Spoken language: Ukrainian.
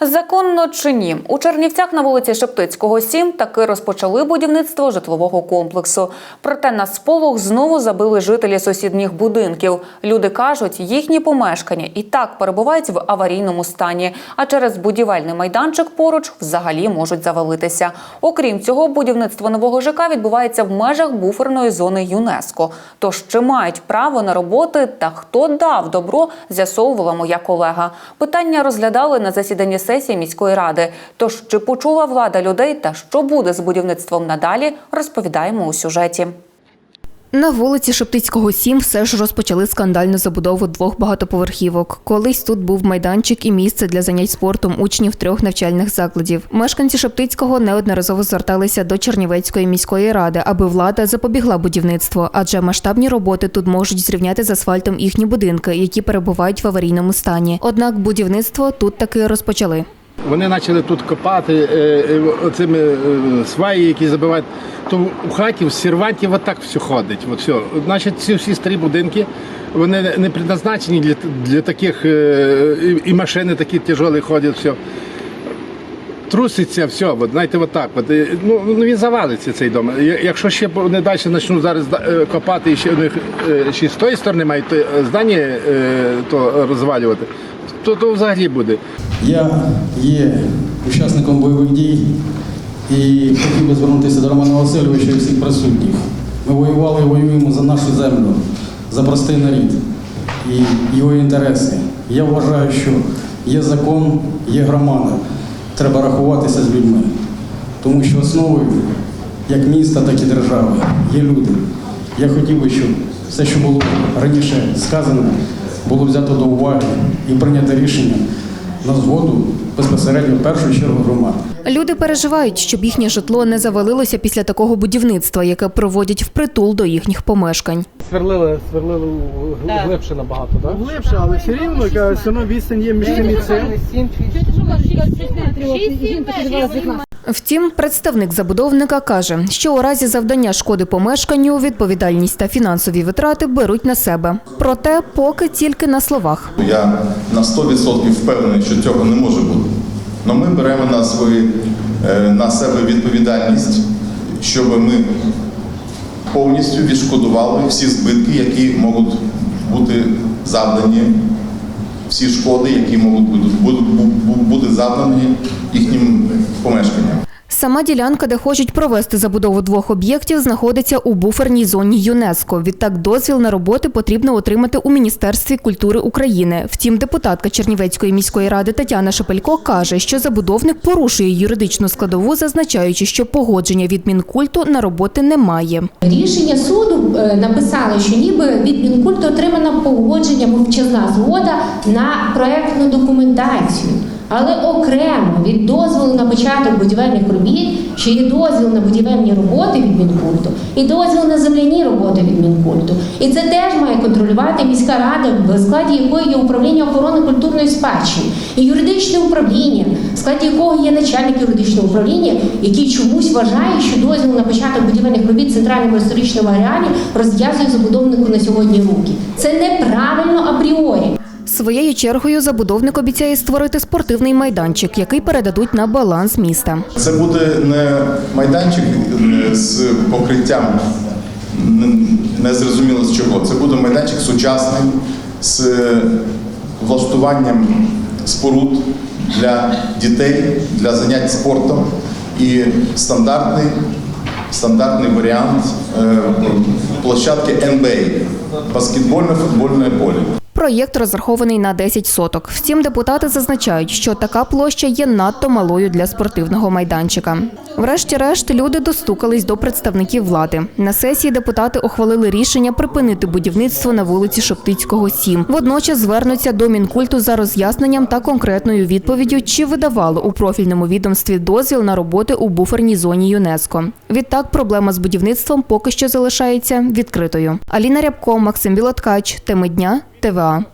Законно чи ні? У Чернівцях на вулиці Шептицького, 7 таки розпочали будівництво житлового комплексу. Проте на сполох знову забили жителі сусідніх будинків. Люди кажуть, їхні помешкання і так перебувають в аварійному стані, а через будівельний майданчик поруч взагалі можуть завалитися. Окрім цього, будівництво нового ЖК відбувається в межах буферної зони ЮНЕСКО. Тож чи мають право на роботи та хто дав добро, з'ясовувала моя колега. Питання розглядали на засіданні сесії міської ради. Тож чи почула влада людей та що буде з будівництвом надалі, розповідаємо у сюжеті. На вулиці Шептицького 7 все ж розпочали скандальну забудову двох багатоповерхівок. Колись тут був майданчик і місце для занять спортом учнів трьох навчальних закладів. Мешканці Шептицького неодноразово зверталися до Чернівецької міської ради, аби влада запобігла будівництву, адже масштабні роботи тут можуть зрівняти з асфальтом їхні будинки, які перебувають в аварійному стані. Однак будівництво тут таки розпочали. Вони почали тут копати е, е, оцими е, сваї, які забивають. То у хаті в серванті отак все ходить. От все. Значить, ці всі старі будинки вони не предназначені для, для таких і, машини такі тяжелі ходять. Все. Труситься все, от, знаєте, от. От. Ну, ну, він завалиться цей дом. Якщо ще вони далі почнуть зараз копати і ще, них, ще з тої сторони мають то, здання то розвалювати, то, то взагалі буде. Я є учасником бойових дій і хотів би звернутися до Романа Васильовича і всіх присутніх. Ми воювали і воюємо за нашу землю, за простий народ і його інтереси. Я вважаю, що є закон, є громада. Треба рахуватися з людьми. Тому що основою як міста, так і держави є люди. Я хотів би, щоб все, що було раніше сказано, було взято до уваги і прийнято рішення на згоду безпосередньо в першу чергу громад. Люди переживають, щоб їхнє житло не завалилося після такого будівництва, яке проводять впритул до їхніх помешкань. Сверлили, сверлили гл- глибше набагато, так? Глибше, але все рівно яка все одно відстань є між цим і цим. Втім, представник забудовника каже, що у разі завдання шкоди помешканню відповідальність та фінансові витрати беруть на себе. Проте поки тільки на словах. Я на 100% впевнений, що цього не може бути. Але ми беремо на, свої, е, на себе відповідальність, щоб ми повністю відшкодували всі збитки, які можуть бути завдані, всі шкоди, які можуть бути, будуть, бу- бути завдані їхнім помешканням. Сама ділянка, де хочуть провести забудову двох об'єктів, знаходиться у буферній зоні ЮНЕСКО. Відтак дозвіл на роботи потрібно отримати у Міністерстві культури України. Втім, депутатка Чернівецької міської ради Тетяна Шепелько каже, що забудовник порушує юридичну складову, зазначаючи, що погодження від Мінкульту на роботи немає. Рішення суду е, написало, що ніби від Мінкульту отримано погодження мовчазна згода на проектну документацію. Але окремо від дозволу на початок будівельних робіт ще є дозвіл на будівельні роботи від Мінкульту і дозвіл на земляні роботи від Мінкульту. І це теж має контролювати міська рада, в складі якої є управління охорони культурної спадщини і юридичне управління, в складі якого є начальник юридичного управління, який чомусь вважає, що дозвіл на початок будівельних робіт центральному історичному ареалі розв'язує забудовнику на сьогодні руки. Це неправильно апріорі. Своєю чергою забудовник обіцяє створити спортивний майданчик, який передадуть на баланс міста. Це буде не майданчик е, з покриттям незрозуміло з чого. Це буде майданчик сучасний з влаштуванням споруд для дітей, для занять спортом і стандартний, стандартний варіант е, площадки NBA – баскетбольне-футбольне поле. Проєкт розрахований на 10 соток. Втім, депутати зазначають, що така площа є надто малою для спортивного майданчика. Врешті-решт, люди достукались до представників влади. На сесії депутати ухвалили рішення припинити будівництво на вулиці Шептицького, 7. Водночас звернуться до Мінкульту за роз'ясненням та конкретною відповіддю, чи видавало у профільному відомстві дозвіл на роботи у буферній зоні ЮНЕСКО. Відтак, проблема з будівництвом поки що залишається відкритою. Аліна Рябко, Максим Білоткач. Теми дня. ТВА.